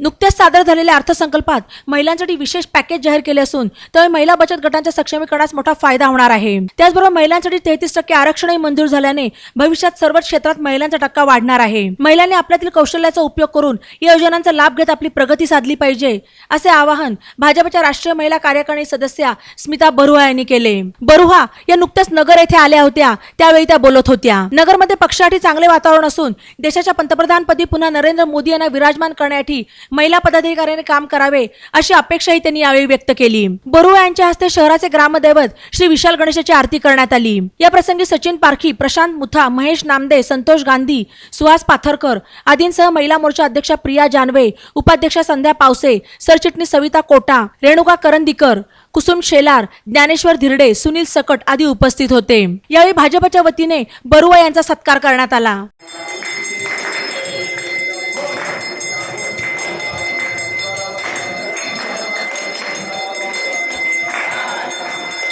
नुकत्याच सादर झालेल्या अर्थसंकल्पात महिलांसाठी विशेष पॅकेज जाहीर केले असून त्यामुळे महिला बचत गटांच्या सक्षमीकरणास मोठा फायदा होणार आहे. त्याचबरोबर महिलांसाठी तेहतीस टक्के आरक्षणही मंजूर झाल्याने भविष्यात सर्वच क्षेत्रात महिलांचा टक्का वाढणार आहे. महिलांनी आपल्यातील कौशल्याचा उपयोग करून या योजनांचा लाभ घेत आपली प्रगती साधली पाहिजे असे आवाहन भाजपच्या राष्ट्रीय महिला कार्यकारिणी सदस्या स्मिता बरुहा यांनी केले. बरुहा या नुकत्याच नगर येथे आल्या होत्या त्यावेळी त्या बोलत होत्या. नगरमध्ये पक्षासाठी चांगले वातावरण असून देशाच्या पंतप्रधानपदी पुन्हा नरेंद्र मोदी यांना विराजमान करण्यासाठी महिला पदाधिकाऱ्याने काम करावे अशी अपेक्षाही त्यांनी यावेळी व्यक्त केली. बरुआ यांच्या हस्ते शहराचे ग्रामदैवत श्री विशाल गणेशाची आरती करण्यात आली. या प्रसंगी सचिन पारखी प्रशांत मुथा महेश नामदे संतोष गांधी सुहास पाथरकर आदींसह महिला मोर्चा अध्यक्षा प्रिया जानवे उपाध्यक्षा संध्या पावसे सरचिटणीस सविता कोटा रेणुका करंदीकर कुसुम शेलार ज्ञानेश्वर धिरडे सुनील सकट आदी उपस्थित होते. यावेळी भाजपच्या वतीने बरुआ यांचा सत्कार करण्यात आला.